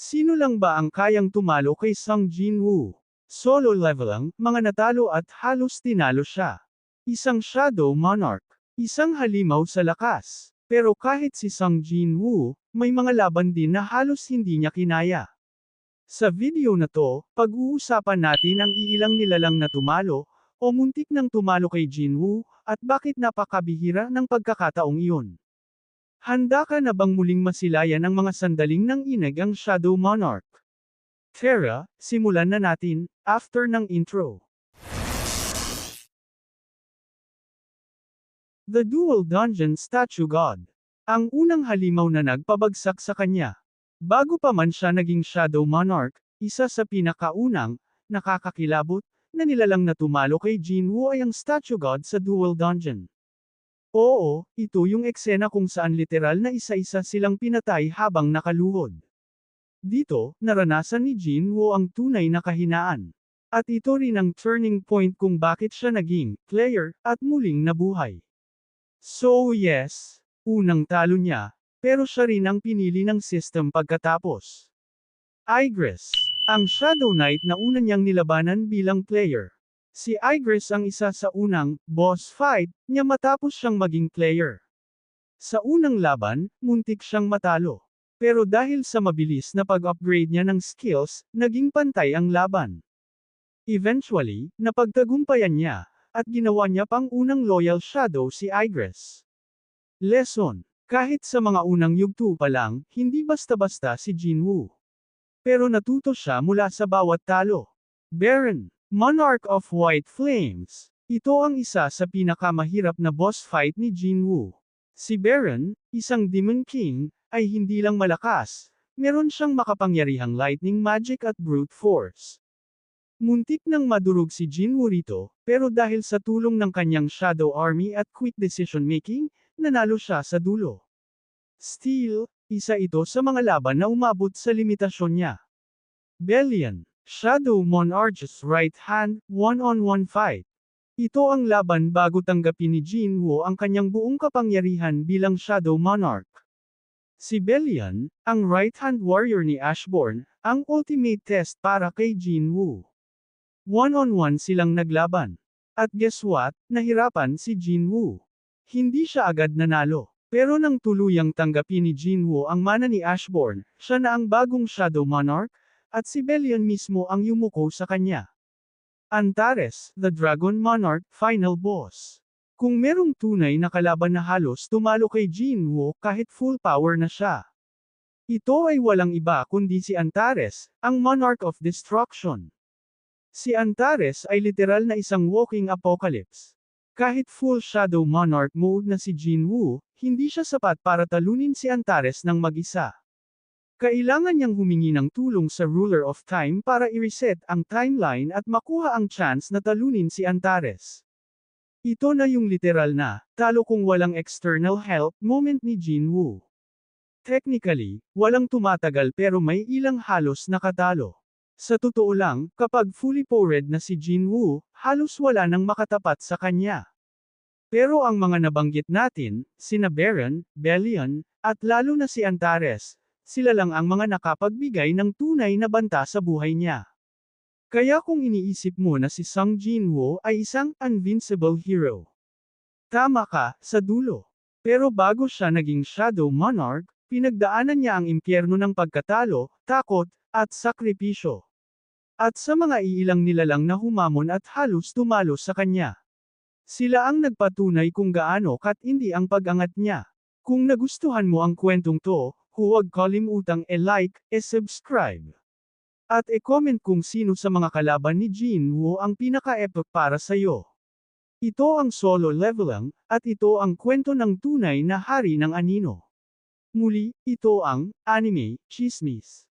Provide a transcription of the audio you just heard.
Sino lang ba ang kayang tumalo kay Sung Jin-woo? Solo level lang, mga natalo at halos tinalo siya. Isang Shadow Monarch. Isang halimaw sa lakas. Pero kahit si Sung Jin-woo, may mga laban din na halos hindi niya kinaya. Sa video na to, pag-uusapan natin ang iilang nilalang na tumalo, o muntik nang tumalo kay Jinwoo, at bakit napakabihira ng pagkakataong iyon. Handa ka na bang muling masilayan ang mga sandaling ng inag ang Shadow Monarch? Tara, simulan na natin, after ng intro. The Dual Dungeon Statue God. Ang unang halimaw na nagpabagsak sa kanya. Bago pa man siya naging Shadow Monarch, isa sa pinakaunang, nakakakilabot, na nilalang na tumalo kay Jinwoo ay ang Statue God sa Dual Dungeon. Oo, ito yung eksena kung saan literal na isa-isa silang pinatay habang nakaluhod. Dito, naranasan ni Jin Woo ang tunay na kahinaan. At ito rin ang turning point kung bakit siya naging player at muling nabuhay. So yes, unang talo niya, pero siya rin ang pinili ng system pagkatapos. Igress, ang Shadow Knight na una niyang nilabanan bilang player. Si Igress ang isa sa unang boss fight niya matapos siyang maging player. Sa unang laban, muntik siyang matalo. Pero dahil sa mabilis na pag-upgrade niya ng skills, naging pantay ang laban. Eventually, napagtagumpayan niya, at ginawa niya pang unang loyal shadow si Igress. Lesson. Kahit sa mga unang yugto pa lang, hindi basta-basta si Jinwoo. Pero natuto siya mula sa bawat talo. Baron. Monarch of White Flames. Ito ang isa sa pinakamahirap na boss fight ni Jinwoo. Si Baron, isang Demon King, ay hindi lang malakas, meron siyang makapangyarihang lightning magic at brute force. Muntik nang madurog si Jinwoo rito, pero dahil sa tulong ng kanyang Shadow Army at quick decision making, nanalo siya sa dulo. Steel, isa ito sa mga laban na umabot sa limitasyon niya. Bellion, Shadow Monarch's right hand, one-on-one fight. Ito ang laban bago tanggapin ni Jin Woo ang kanyang buong kapangyarihan bilang Shadow Monarch. Si Bellion, ang right-hand warrior ni Ashbourne, ang ultimate test para kay Jin Woo. One-on-one silang naglaban. At guess what, nahirapan si Jin Woo. Hindi siya agad nanalo. Pero nang tuluyang tanggapin ni Jin Woo ang mana ni Ashbourne, siya na ang bagong Shadow Monarch, at si Bellion mismo ang yumuko sa kanya. Antares, the Dragon Monarch, Final Boss. Kung merong tunay na kalaban na halos tumalo kay Jin Woo kahit full power na siya. Ito ay walang iba kundi si Antares, ang Monarch of Destruction. Si Antares ay literal na isang walking apocalypse. Kahit full Shadow Monarch mode na si Jin Woo, hindi siya sapat para talunin si Antares ng mag-isa. Kailangan niyang humingi ng tulong sa Ruler of Time para i-reset ang timeline at makuha ang chance na talunin si Antares. Ito na yung literal na, talo kung walang external help, moment ni Jin Woo. Technically, walang tumatagal pero may ilang halos nakatalo. Sa totoo lang, kapag fully powered na si Jin Woo, halos wala nang makatapat sa kanya. Pero ang mga nabanggit natin, sina Baron, Bellion, at lalo na si Antares, sila lang ang mga nakapagbigay ng tunay na banta sa buhay niya. Kaya kung iniisip mo na si Sung Jin-woo ay isang invincible hero. Tama ka, sa dulo. Pero bago siya naging Shadow Monarch, pinagdaanan niya ang impyerno ng pagkatalo, takot, at sakripisyo. At sa mga iilang nilalang na humamon at halos tumalo sa kanya. Sila ang nagpatunay kung gaano katindi ang pag-angat niya. Kung nagustuhan mo ang kwentong to, huwag kalimutang e-like, e-subscribe. At e-comment kung sino sa mga kalaban ni Jin Woo ang pinaka-epic para sa'yo. Ito ang solo leveling, at ito ang kwento ng tunay na hari ng anino. Muli, ito ang Anime Chismis.